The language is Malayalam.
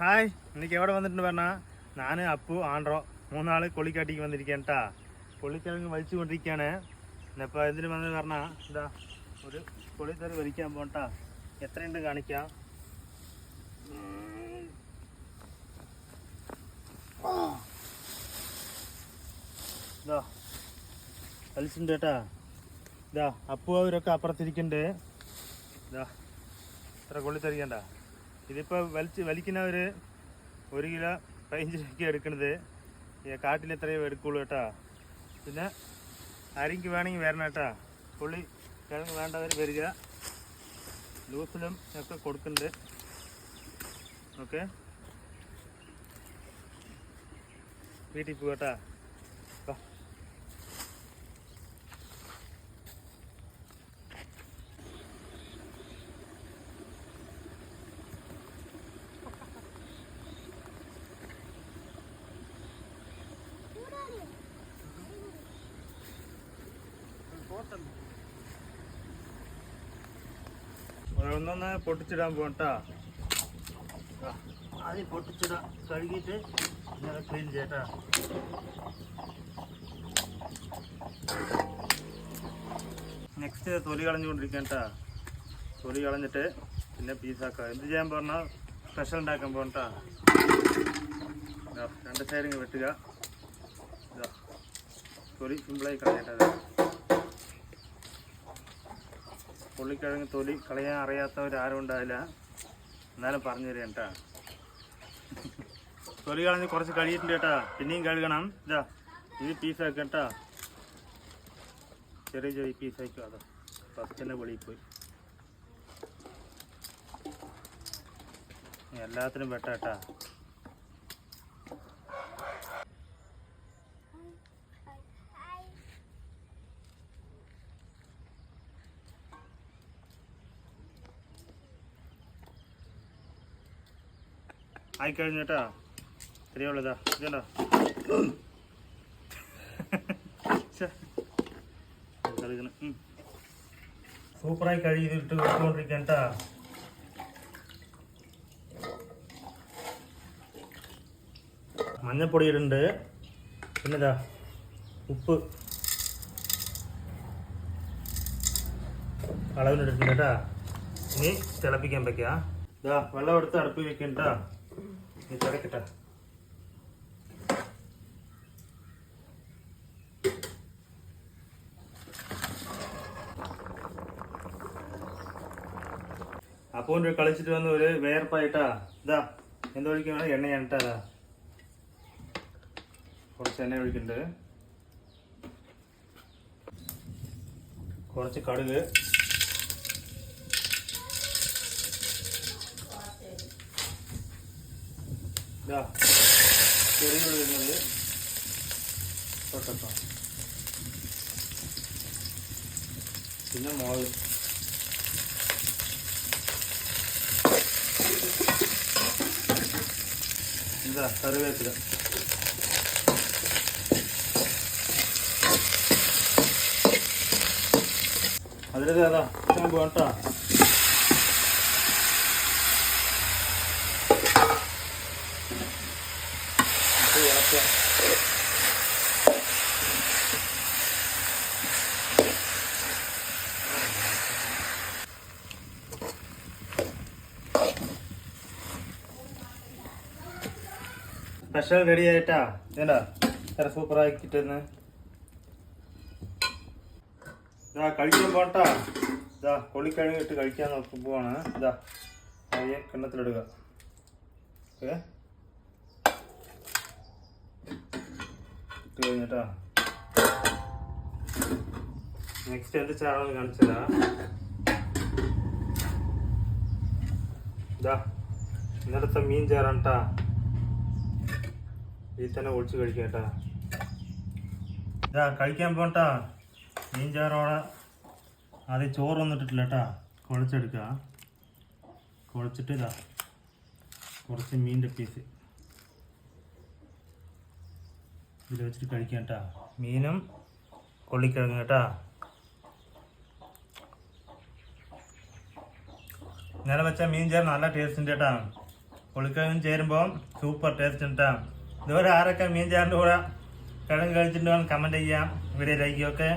ഹായ് ഇന്നിക്ക് എവിടെ വന്നിട്ടുണ്ട് പറഞ്ഞാ? ഞാൻ അപ്പു ആൻഡ്രോ മൂന്നാൾ കൊള്ളിക്കാട്ടിക്ക് വന്നിരിക്കട്ടാ കൊള്ളിക്കിഴങ്ങ് വലിച്ചു കൊണ്ടിരിക്കുകയാണ്. എന്നപ്പോൾ എന്തിനു വന്നത് പറഞ്ഞാൽ ഇതാ ഒരു കൊള്ളിത്തറി വലിക്കാൻ പോകട്ടാ എത്രയുണ്ട് കാണിക്കാം. ഇതാ വലിച്ചിട്ടുണ്ട് കേട്ടാ ഇതാ അപ്പു അവരൊക്കെ അപ്പുറത്തിരിക്കുന്നുണ്ട്. ഇതാ ഇത്ര കൊള്ളിത്തറിക്കണ്ട ഇതിപ്പോൾ വലിച്ച് വലിക്കുന്നവർ ഒരു കിലോ പതിനഞ്ച് രൂപയ്ക്ക് എടുക്കണത്. ഈ കാട്ടിൽ എത്രയും എടുക്കുള്ളൂ കേട്ടോ. പിന്നെ ആരെങ്കിലും വേണമെങ്കിൽ വരണം കേട്ടോ. പുള്ളി കിഴങ്ങ് വേണ്ടവർ വരിക. ലൂസിലും ഒക്കെ കൊടുക്കുന്നുണ്ട് ഓക്കെ. വീട്ടിൽ പോകട്ടാ ഒന്നൊന്ന് പൊട്ടിച്ചിടാൻ പോട്ടാ ആദ്യം പൊട്ടിച്ചിടാം. കഴുകിയിട്ട് ഇങ്ങനെ ക്ലീൻ ചെയ്യട്ടാ. നെക്സ്റ്റ് തൊലി കളഞ്ഞുകൊണ്ടിരിക്കട്ടാ തൊലി കളഞ്ഞിട്ട് പിന്നെ പീസാക്കാം എന്ത് ചെയ്യാൻ പറഞ്ഞാൽ സ്പെഷ്യൽ ഉണ്ടാക്കാൻ പോകട്ടാ രണ്ട് സൈഡിങ് വെട്ടുക. തൊലി സിമ്പിളായി കളയട്ടെ പുള്ളിക്കിഴങ്ങ് തൊലി കളയാൻ അറിയാത്തവർ ആരും ഉണ്ടാവില്ല എന്നാലും പറഞ്ഞു തരാം കേട്ടാ. തൊലി കളഞ്ഞ് കുറച്ച് കഴിയിട്ടുണ്ട് കേട്ടാ. പിന്നെയും കഴുകണം. ഇതാ ഇത് പീസാക്കി കേട്ടാ. ചെറിയ ചെറിയ പീസാക്കും അതാ. തന്നെ വെളിയിൽ പോയി. എല്ലാത്തിനും വെട്ടാട്ടാ ആയിക്കഴിഞ്ഞു കേട്ടാ ശരിയുള്ളതാ ഇതുണ്ടോ? ശ്ശെ. സൂപ്പറായി കഴുകിയിട്ട് വിട്ടുകൊണ്ടിരിക്കാൻ കേട്ടാ മഞ്ഞപ്പൊടി ഇടുന്നുണ്ട് പിന്നെതാ ഉപ്പ്. അളവിനെടുത്തിട്ടുണ്ട് കേട്ടാ. ഇനി തിളപ്പിക്കാൻ വെക്കുക ഇതാ വെള്ളം എടുത്ത് അടുപ്പിൽ വെക്കണ്ട. ഇനി തിളക്കട്ടെ അപ്പോൾ കളിച്ചിട്ട് വന്ന് ഒരു വേർപ്പായിട്ടാ. ഇതാ എന്തൊഴിക്കണം എണ്ണയാണ് കേട്ടാ ഇതാ കുറച്ച് എണ്ണ ഒഴിക്കുന്നുണ്ട്. കുറച്ച് കടുക്. പിന്നെ മുളക്. എന്താ കറിവേപ്പില. അതിലേതാ അതാ ഞാൻ സ്പെഷ്യൽ റെഡി ആയിട്ടാ. ഇതാ ഇത്ര സൂപ്പർ ആക്കിട്ടെന്ന് ഇതാ കഴിക്കാൻ പോട്ടാ. ഇതാ കൊള്ളിക്കിഴങ്ങ് ഇട്ട് കഴിക്കാൻ നോക്കി പോവാണ്. ഇതാ കിണ്ണത്തിലിടുക. ഓക്കെ? ഇട്ട് കഴിഞ്ഞിട്ടാ. നെക്സ്റ്റ് എന്ത് ചാണെന്ന് കാണിച്ചതാ ഇതാ ഇന്നലത്തെ മീൻ ചേറാണ്ടാ ഈ തന്നെ ഒളിച്ച് കഴിക്കട്ടാ ഇതാ കഴിക്കാൻ പോട്ടാ മീൻ ചേറോടെ ആദ്യം ചോറൊന്നും ഇട്ടിട്ടില്ല കേട്ടാ കുഴച്ചെടുക്കുക കുഴച്ചിട്ട് ഇതാ കുറച്ച് മീനിന്റെ പീസ് ഇതിൽ വെച്ചിട്ട് കഴിക്കാം കേട്ടാ. മീനും കൊള്ളിക്കിഴങ്ങ് കേട്ടാ. ഇന്നലെ വെച്ച മീൻ ചേർ നല്ല ടേസ്റ്റ് ഉണ്ട് കേട്ടാ. പുളിക്കിഴങ്ങും ചേരുമ്പോൾ സൂപ്പർ ടേസ്റ്റ് കേട്ടാ. ഇതുവരെ ആരൊക്കെ മീൻ ചേർന്ന് കൂടെ കിഴങ്ങ് കഴിച്ചിട്ട് വേണം കമന്റ് ചെയ്യാം. വീഡിയോ ലൈക്ക് ഒക്കെ